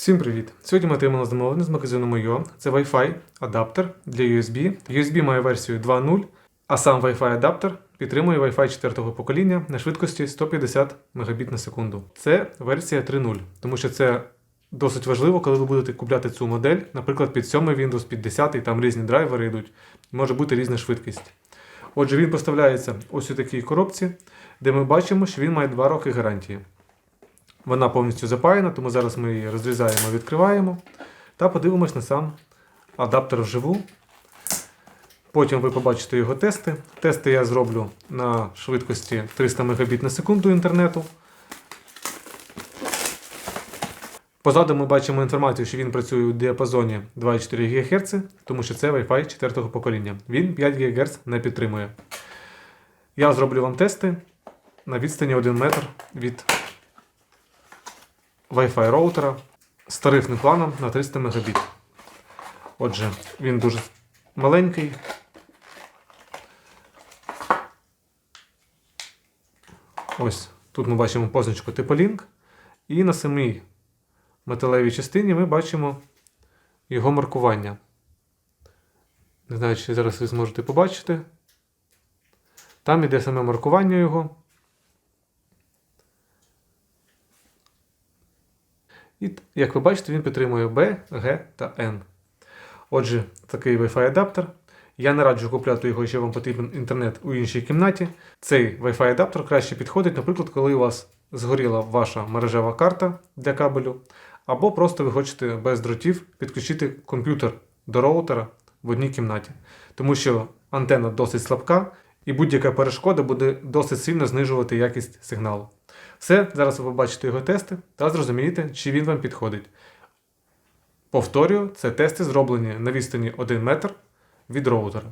Всім привіт! Сьогодні ми отримали замовлення з магазину Moyo. Це Wi-Fi адаптер для USB. USB має версію 2.0, а сам Wi-Fi адаптер підтримує Wi-Fi 4 покоління на швидкості 150 Мбіт на секунду. Це версія 3.0, тому що це досить важливо, коли ви будете купляти цю модель, наприклад, під 7 Windows, під 10, там різні драйвери йдуть, може бути різна швидкість. Отже, він поставляється ось у такій коробці, де ми бачимо, що він має 2 роки гарантії. Вона повністю запаяна, тому зараз ми її розрізаємо, відкриваємо та подивимось на сам адаптер вживу. Потім ви побачите його тести. Тести я зроблю на швидкості 300 Мбіт на секунду інтернету. Позаду ми бачимо інформацію, що він працює у діапазоні 2,4 ГГц, тому що це Wi-Fi 4 покоління. Він 5 ГГц не підтримує. Я зроблю вам тести на відстані 1 метр від Wi-Fi роутера з тарифним планом на 300 Мбіт. Отже, він дуже маленький. Ось тут ми бачимо позначку типу Link. І на самій металевій частині ми бачимо його маркування. Не знаю, чи зараз ви зможете побачити. Там іде саме маркування його. І, як ви бачите, він підтримує B, G та N. Отже, такий Wi-Fi адаптер. Я не раджу купляти його, якщо вам потрібен інтернет у іншій кімнаті. Цей Wi-Fi адаптер краще підходить, наприклад, коли у вас згоріла ваша мережева карта для кабелю, або просто ви хочете без дротів підключити комп'ютер до роутера в одній кімнаті. Тому що антенна досить слабка, і будь-яка перешкода буде досить сильно знижувати якість сигналу. Все, зараз ви побачите його тести та зрозумієте, чи він вам підходить. Повторюю, це тести зроблені на відстані 1 метр від роутера.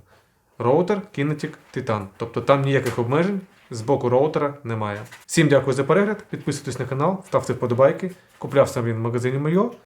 Роутер Kinetic Titan. Тобто там ніяких обмежень з боку роутера немає. Всім дякую за перегляд, підписуйтесь на канал, ставте вподобайки. Купляв сам він в магазині Moyo